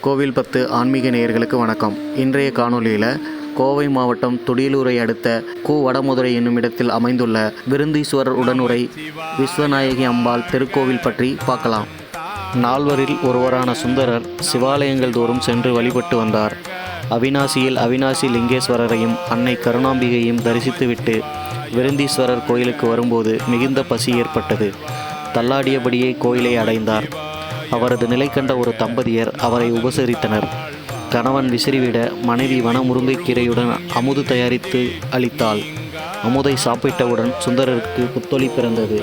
கோவில் பத்து ஆன்மீக நேயர்களுக்கு வணக்கம். இன்றைய காணொளியில் கோவை மாவட்டம் துடியலூரை அடுத்த கு வடமுதுரை என்னும் இடத்தில் அமைந்துள்ள விருந்தீஸ்வரர் உடனுரை விஸ்வநாயகி அம்பாள் திருக்கோவில் பற்றி பார்க்கலாம். நால்வரில் ஒருவரான சுந்தரர் சிவாலயங்கள் தோறும் சென்று வழிபட்டு வந்தார். அவினாசியில் அவினாசி லிங்கேஸ்வரரையும் அன்னை கருணாம்பிகையும் தரிசித்துவிட்டு விருந்தீஸ்வரர் கோயிலுக்கு வரும்போது மிகுந்த பசி ஏற்பட்டது. தள்ளாடியபடியே கோயிலை அடைந்தார். அவரது நிலை கண்ட ஒரு தம்பதியர் அவரை உபசரித்தனர். கணவன் விசிறிவிட மனைவி வன முருங்கைக்கீரையுடன் அமுது தயாரித்து அளித்தாள். அமுதை சாப்பிட்டவுடன் சுந்தரருக்கு புத்தொளி பிறந்தது.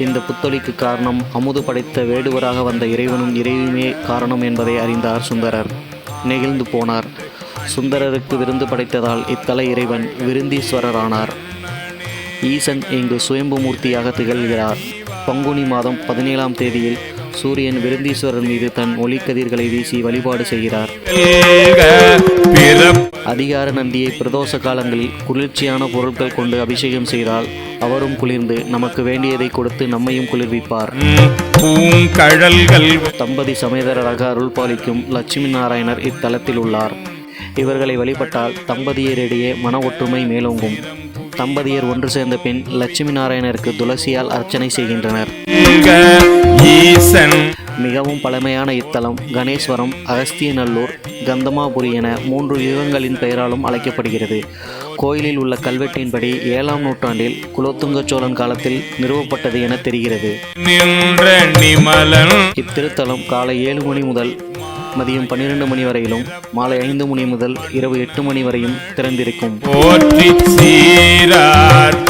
இந்த புத்தொளிக்கு காரணம் அமுது படைத்த வேடுவராக வந்த இறைவனும் இறைவுமே காரணம் என்பதை அறிந்தார் சுந்தரர். நெகிழ்ந்து போனார். சுந்தரருக்கு விருந்து படைத்ததால் இத்தல இறைவன் விருந்தீஸ்வரரானார். ஈசன் இங்கு சுயம்பு மூர்த்தியாக திகழ்கிறார். பங்குனி மாதம் பதினேழாம் தேதியில் சூரியன் விருந்தீஸ்வரர் மீது தன் ஒளிக்கதிர்களை வீசி வழிபாடு செய்கிறார். அதிகார நந்தியை பிரதோஷ காலங்களில் குளிர்ச்சியான பொருட்கள் கொண்டு அபிஷேகம் செய்தால் அவரும் குளிர்ந்து நமக்கு வேண்டியதை கொடுத்து நம்மையும் குளிர்விப்பார். பூங்கழல்கள் தம்பதி சமேதரராக அருள் பாலிக்கும் லட்சுமி நாராயணர் இத்தலத்தில் உள்ளார். இவர்களை வழிபட்டால் தம்பதியரிடையே மன ஒற்றுமை மேலோங்கும். தம்பதியர் ஒன்று சேர்ந்த பின் லட்சுமி நாராயணருக்கு துளசியால் அர்ச்சனை செய்கின்றனர். ஈசன் மிகவும் பழமையான இத்தலம் கணேஸ்வரம் அகஸ்தியநல்லூர் கந்தமாபுரி என மூன்று யுகங்களின் பெயராலும் அழைக்கப்படுகிறது. கோயிலில் உள்ள கல்வெட்டின்படி ஏழாம் நூற்றாண்டில் குலோத்துங்க சோழன் காலத்தில் நிறுவப்பட்டது என தெரிகிறது. இத்திருத்தலம் காலை ஏழு மணி முதல் மதியம் பன்னிரண்டு மணி வரையிலும் மாலை ஐந்து மணி முதல் இரவு எட்டு மணி வரையும் திறந்திருக்கும்.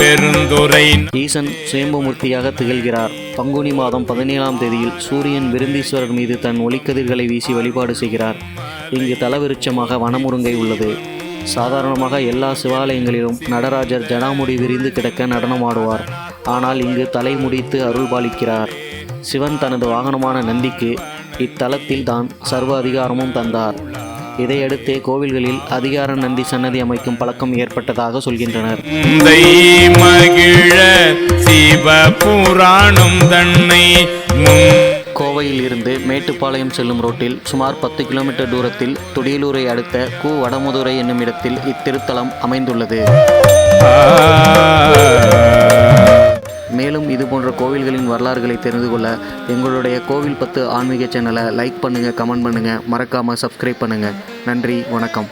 பெருந்துரை. ஈசன் சுயம்புமூர்த்தியாக திகழ்கிறார். பங்குனி மாதம் பதினேழாம் தேதியில் சூரியன் விருந்தீஸ்வரர் மீது தன் ஒளிக்கதிர்களை வீசி வழிபாடு செய்கிறார். இங்கு தலவிருட்சமாக வனமுருங்கை உள்ளது. சாதாரணமாக எல்லா சிவாலயங்களிலும் நடராஜர் ஜடாமுடி விரிந்து கிடக்க நடனமாடுவார். ஆனால் இங்கு தலை முடித்து அருள் பாலிக்கிறார். சிவன் தனது வாகனமான நந்திக்கு இத்தலத்தில் தான் சர்வ அதிகாரமும் தந்தார். இதையடுத்தே கோவில்களில் அதிகார நந்தி சன்னதி அமைக்கும் பழக்கம் ஏற்பட்டதாக சொல்கின்றனர். கோவையில் இருந்து மேட்டுப்பாளையம் செல்லும் ரோட்டில் சுமார் பத்து கிலோமீட்டர் தூரத்தில் துடியலூரை அடுத்த கு வடமுதுரை என்னும் இடத்தில் இத்திருத்தலம் அமைந்துள்ளது. கோவில்களின் வரலாறுகளை தெரிந்து கொள்ள எங்களுடைய கோவில் பத்து ஆன்மீக சேனலை லைக் பண்ணுங்கள் கமெண்ட் பண்ணுங்கள் மறக்காமல் சப்ஸ்கிரைப் பண்ணுங்கள் நன்றி வணக்கம்.